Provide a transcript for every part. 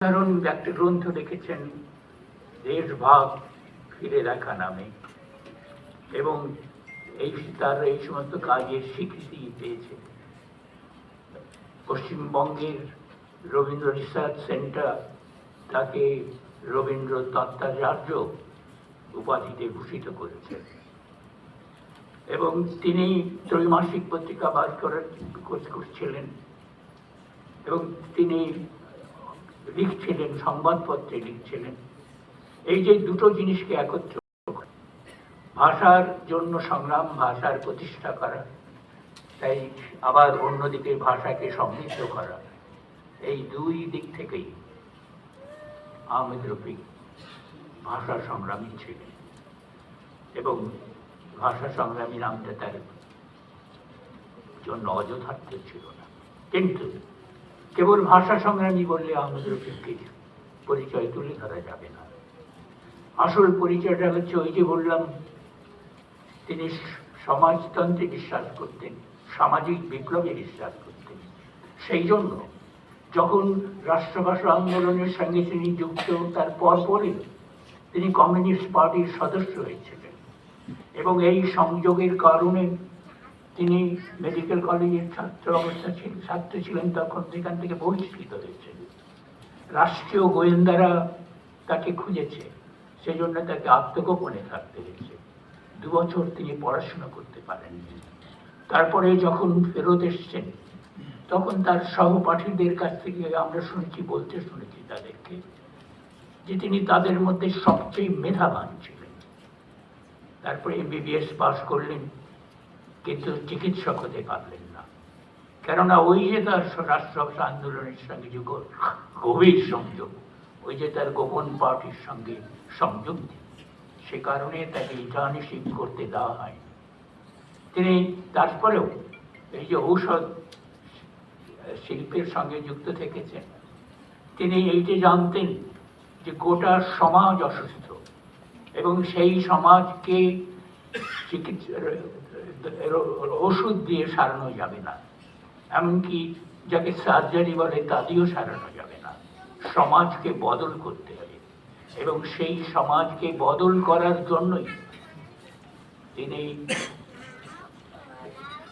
কারণ একটা গ্রন্থ লিখেছেন, দেশভাগ ফিরে দেখা নামে। এবং এই তার এই সমস্ত কাজের স্বীকৃতি পেয়েছে। পশ্চিমবঙ্গের রবীন্দ্র রিসার্চ সেন্টার তাকে রবীন্দ্র তত্ত্বাচার্য উপাধিতে ভূষিত করেছে। এবং তিনি ত্রৈমাসিক পত্রিকা বার করার করছিলেন। এবং তিনি লিখছিলেন, সংবাদপত্রে লিখছিলেন। এই যে দুটো জিনিসকে একত্র ভাষার জন্য সংগ্রাম, ভাষার প্রতিষ্ঠা করা, তাই আবার অন্যদিকে ভাষাকে সমৃদ্ধ করা, এই দুই দিক থেকেই আহমেদ রফিক ভাষা সংগ্রামী ছিলেন এবং ভাষা সংগ্রামী নামটা তার জন্য অযথার্থ ছিল না। কিন্তু কেবল ভাষা সংগ্রামী বললে আহমেদ রফিককে পরিচয় তুলে ধরা যাবে না। আসল পরিচয়টা হচ্ছে ওই যে বললাম, তিনি সমাজতন্ত্রে বিশ্বাস করতেন, সামাজিক বিপ্লবে বিশ্বাস করতেন। সেই জন্য যখন রাষ্ট্রভাষা আন্দোলনের সঙ্গে তিনি যুক্ত, তার পরপরই তিনি কমিউনিস্ট পার্টির সদস্য হয়েছিলেন। এবং এই সংযোগের কারণে তিনি মেডিকেল কলেজের ছাত্র অবস্থা ছাত্র ছিলেন তখন, সেখান থেকে বহিষ্কৃত হয়েছেন রাষ্ট্রীয় গোয়েন্দারা তাকে খুঁজেছে, সেজন্য তাকে আত্মগোপনে থাকতে হয়েছে। দু বছর তিনি পড়াশোনা করতে পারেননি। তারপরে যখন ফেরত এসছেন, তখন তার সহপাঠীদের কাছ থেকে আমরা শুনেছি, বলতে শুনেছি তাদেরকে, যে তিনি তাদের মধ্যে সবচেয়ে মেধাবান ছিলেন। তারপরে এমবিবিএস পাস করলেন। কিন্তু চিকিৎসক হতে পারলেন না। কেননা ওই যে তার রাষ্ট্রভাষা আন্দোলনের সঙ্গে যে গভীর সংযোগ, ওই যে তার গোপন পার্টির সঙ্গে সংযোগ, সে কারণে তাকে ইন্টার্নশিপ করতে দেওয়া হয় তিনি তারপরেও এই যে ঔষধ শিল্পের সঙ্গে যুক্ত থেকেছেন, তিনি এইটি জানতেন যে গোটা সমাজ অসুস্থ এবং সেই সমাজকে চিকিৎসা ওষুধ দিয়ে সারানো যাবে না। এমনকি যাকে সার্জারি বলে তা দিয়েও সারানো যাবে না। সমাজকে বদল করতে হবে। এবং সেই সমাজকে বদল করার জন্যই তিনি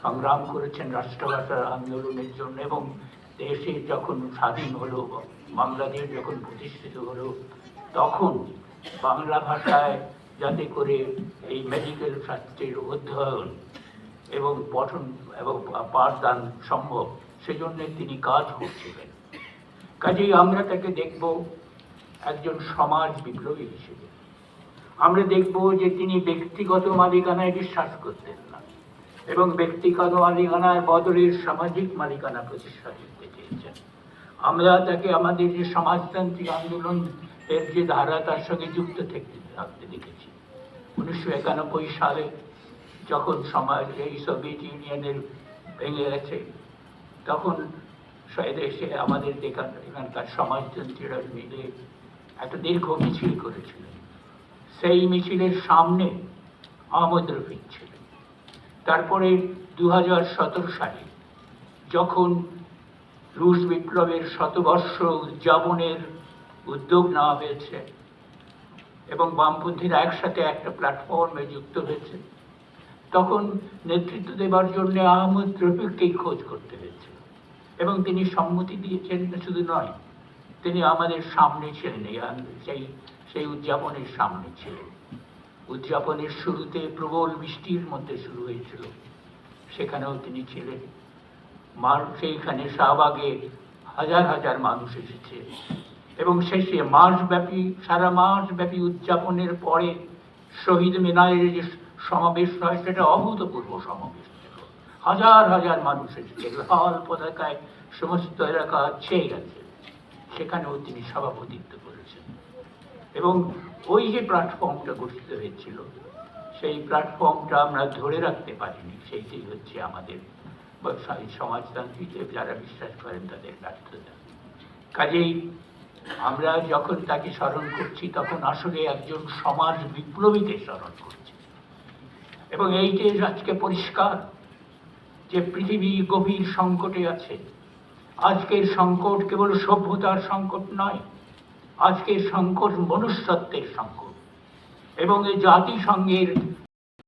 সংগ্রাম করেছেন রাষ্ট্রভাষা আন্দোলনের জন্য এবং দেশে যখন স্বাধীন হলো, বাংলাদেশ যখন প্রতিষ্ঠিত হলো, তখন বাংলা ভাষায় যাতে করে এই মেডিকেল ছাত্রের অধ্যয়ন এবং পঠন এবং পাঠদান সম্ভব, সেজন্য তিনি কাজ করছিলেন। কাজেই আমরা তাকে দেখব একজন সমাজ বিপ্লবী হিসেবে। আমরা দেখব যে তিনি ব্যক্তিগত মালিকানায় বিশ্বাস করতেন না এবং ব্যক্তিগত মালিকানার বদলে সামাজিক মালিকানা প্রতিষ্ঠা করতে চেয়েছেন। আমরা তাকে আমাদের যে সমাজতান্ত্রিক আন্দোলন, এর যে ধারা, তার সঙ্গে যুক্ত থেকে থাকতে দেখেছি। উনিশশো একানব্বই সালে যখন সমাজ এই সোভিয়েত ইউনিয়নের ভেঙে গেছে, তখন দেশে আমাদের এখান এখানকার সমাজতন্ত্রীরা মিলে একটা দীর্ঘ মিছিল করেছিলেন। সেই মিছিলের সামনে আহমদ রফিক ছিলেন। তারপরে দু হাজার সতেরো সালে যখন রুশ বিপ্লবের শতবর্ষ উদযাপনের উদ্যোগ নেওয়া হয়েছে এবং বামপন্থীরা একসাথে একটা প্ল্যাটফর্মে যুক্ত হয়েছে। তখন নেতৃত্ব দেবার জন্য আহমদ রফিককেই খোঁজ করতে হয়েছে এবং তিনি সম্মতি দিয়েছেন শুধু নয়, তিনি আমাদের সামনে ছিলেন সেই সেই উদযাপনের সামনে ছিলেন। উদযাপনের শুরুতে প্রবল বৃষ্টির মধ্যে শুরু হয়েছিল। সেখানেও তিনি ছিলেন। মার, সেইখানে শাহবাগে হাজার হাজার মানুষ এসেছে। এবং শেষে মাসব্যাপী, সারা মাসব্যাপী উদযাপনের পরে শহীদ মিনারের যে সমাবেশ হয়, সেটা অভূতপূর্ব সমাবেশ ছিল। হাজার হাজার মানুষ এসেছে লাল পতাকায় সমস্ত এলাকা ছেয়ে গেছে। সেখানেও তিনি সভাপতিত্ব করেছেন। এবং ওই যে প্ল্যাটফর্মটা গঠিত হয়েছিল, সেই প্ল্যাটফর্মটা আমরা ধরে রাখতে পারিনি। সেইটাই হচ্ছে আমাদের বা সা- যারা বিশ্বাস করেন তাদের ব্যর্থতা। কাজেই আমরা যখন তাকে স্মরণ করছি, তখন আসলে একজন সমাজ বিপ্লবীকে স্মরণ করছি। এবং এইটি আজকে পরিষ্কার যে পৃথিবী গভীর সংকটে আছে, আজকের সংকট কেবল সভ্যতার সংকট নয়, আজকের সংকট মনুষ্যত্বের সংকট। এবং এই জাতিসংঘের